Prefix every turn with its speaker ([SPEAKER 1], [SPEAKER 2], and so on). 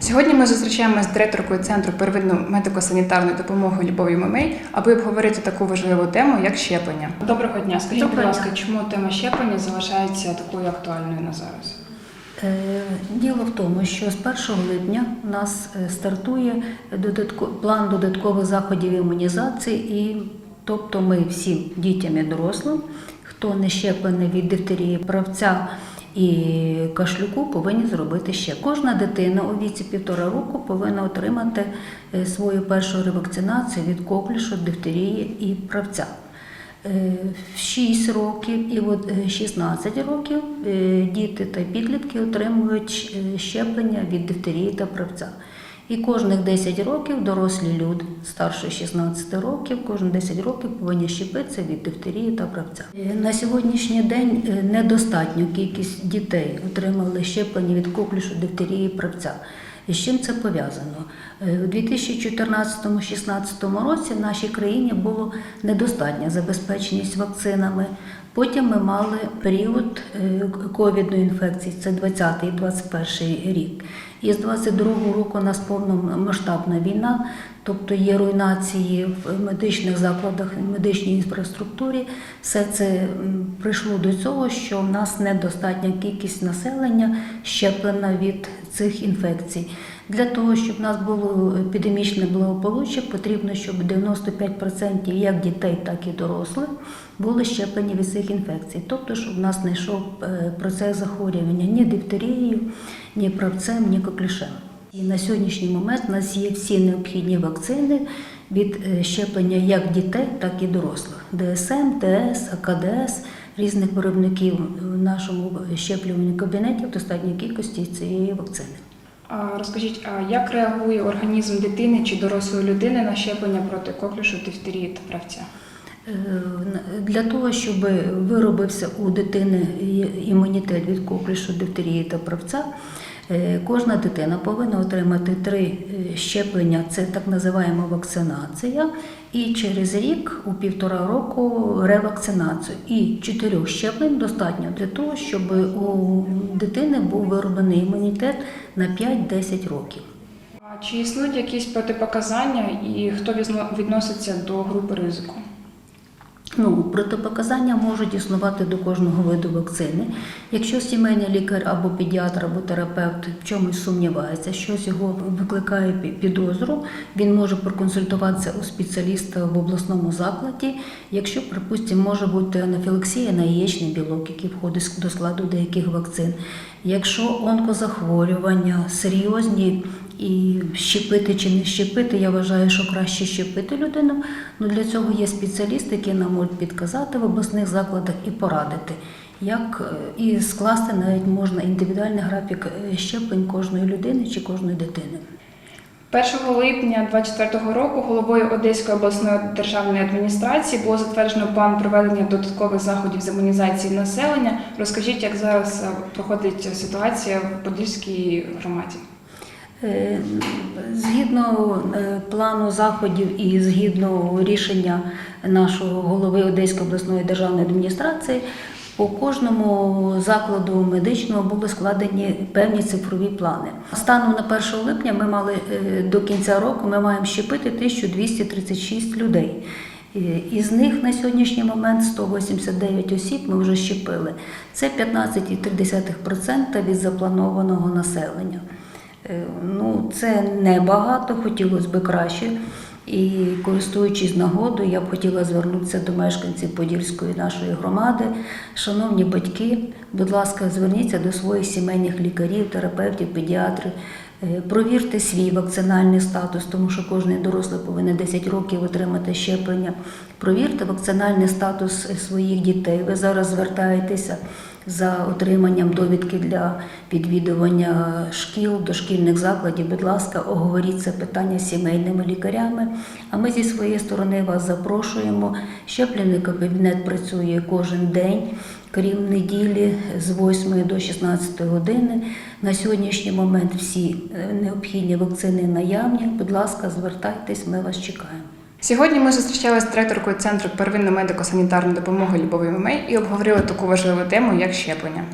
[SPEAKER 1] Сьогодні ми зустрічаємося з директоркою центру первинної медико-санітарної допомоги Любов'ю Мемей, аби обговорити таку важливу тему, як щеплення. Доброго дня. Скажіть, будь ласка,
[SPEAKER 2] дня.
[SPEAKER 1] чому тема щеплення залишається такою актуальною на зараз?
[SPEAKER 2] Е, Діло в тому, що з 1 липня у нас е, стартує план додаткових заходів імунізації, і тобто ми всім дітям і дорослим, хто не щеплений від дифтерії правця і кашлюку, повинні зробити ще. Кожна дитина у віці півтора року повинна отримати е, свою першу ревакцинацію від коклюшу, дифтерії і правця. Е, В 6 років і от е, 16 років е, діти та підлітки отримують щеплення від дифтерії та правця. І кожних 10 років дорослі люди старше 16 років, кожні 10 років повинні щепитися від дифтерії та правця. Е, На сьогоднішній день е, недостатню кількість дітей отримали щеплення від коклюшу, дифтерії, правця. І з чим це пов'язано? Е, У 2014-16 році в нашій країні було недостатня забезпеченість вакцинами. Потім ми мали період е, ковідної інфекції, це 20-21 рік. І з 22-го року у нас повномасштабна війна, тобто є руйнації в медичних закладах, в медичній інфраструктурі. Все це прийшло до цього, що в нас недостатня кількість населення щеплена від цих інфекцій. Для того, щоб в нас було епідемічне благополуччя, потрібно, щоб 95% як дітей, так і дорослих були щеплені від цих інфекцій. Тобто, щоб в нас не йшов е, процес захворювання ні дифтерією, ні правцем, ні коклюшем. І на сьогоднішній момент у нас є всі необхідні вакцини від е, щеплення як дітей, так і дорослих. ДСМ, ТС, АКДС, різних виробників в нашому кабінеті в достатній кількості цієї вакцини.
[SPEAKER 1] Розкажіть, а як реагує організм дитини чи дорослої людини на щеплення проти коклюшу, дифтерії та правця?
[SPEAKER 2] Е, Для того, щоб виробився у дитини імунітет від коклюшу, дифтерії та правця, кожна дитина повинна отримати три е, щеплення, це так називаємо вакцинація, і через рік, у півтора року, ревакцинацію. І чотирьох щеплень достатньо для того, щоб у дитини був вироблений імунітет на 5-10 років.
[SPEAKER 1] А чи існують якісь протипоказання і хто відноситься до групи ризику?
[SPEAKER 2] Ну, протипоказання можуть існувати до кожного виду вакцини. Якщо сімейний лікар або педіатр, або терапевт в чомусь сумнівається, щось його викликає підозру, він може проконсультуватися у спеціаліста в обласному закладі. Якщо, припустимо, може бути анафілаксія на яєчний білок, який входить до складу деяких вакцин. Якщо онкозахворювання серйозні і щепити чи не щепити, я вважаю, що краще щепити людину. Ну для цього є спеціалісти, які нам можуть підказати в обласних закладах і порадити, як е, і скласти навіть можна індивідуальний графік е, щеплень кожної людини чи кожної дитини.
[SPEAKER 1] 1 липня 2024 року головою Одеської обласної державної адміністрації було затверджено план проведення додаткових заходів з імунізації населення. Розкажіть, як зараз е, проходить ситуація в Подільській громаді?
[SPEAKER 2] Е, Згідно е, плану заходів і згідно рішення нашого голови Одеської обласної державної адміністрації, по кожному закладу медичному були складені певні цифрові плани. Станом на 1 липня ми мали е, до кінця року ми маємо щепити 1236 людей. Із них на сьогоднішній момент 189 осіб ми вже щепили. Це 15,3% від запланованого населення. Е, Ну, це небагато, хотілося б краще. І користуючись нагодою, я б хотіла звернутися до мешканців Подільської нашої громади. Шановні батьки, будь ласка, зверніться до своїх сімейних лікарів, терапевтів, педіатрів. Е, Провірте свій вакцинальний статус, тому що кожен дорослий повинен 10 років отримати щеплення. Провірте вакцинальний статус своїх дітей. Ви зараз звертаєтеся за отриманням довідки для відвідування шкіл, дошкільних закладів. Будь ласка, оговоріть це питання з сімейними лікарями. А ми зі своєї сторони вас запрошуємо. Щеплівний кабінет працює кожен день. Крім неділі з 8 до 16 години. На сьогоднішній момент всі е, необхідні вакцини наявні. Будь ласка, звертайтесь, ми вас чекаємо.
[SPEAKER 1] Сьогодні ми зустрічалися з директоркою центру первинної медико-санітарної допомоги Любові Мемей і обговорили таку важливу тему, як щеплення.